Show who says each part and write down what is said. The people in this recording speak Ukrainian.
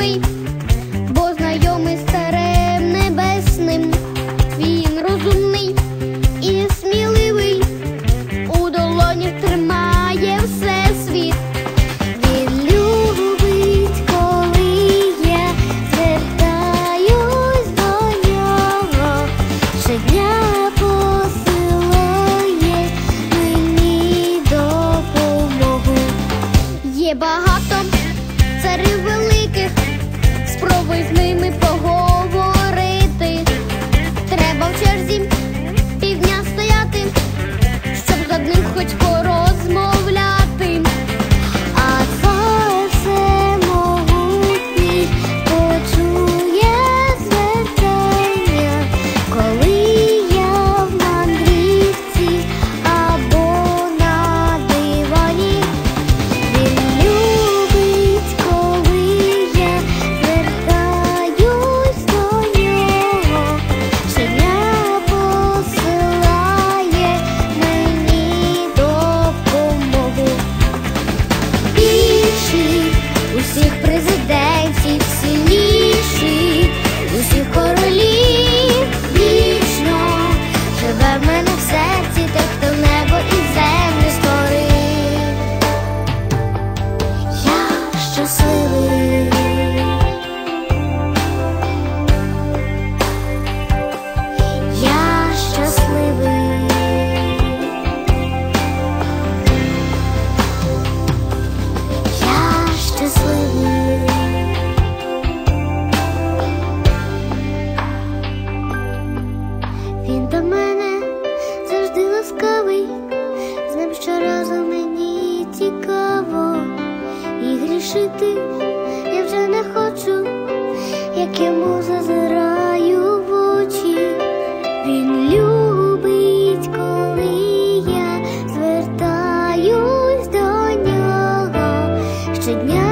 Speaker 1: We. Президентів, сильніший усіх королів вічно живе в мене в серці, те, хто небо і землю створив. Я щасливий. Я щасливий. Я щасливий. До мене завжди ласкавий, з ним щоразу мені цікаво, і грішити я вже не хочу, як йому зазираю в очі. Він любить, коли я звертаюсь до нього. Щодня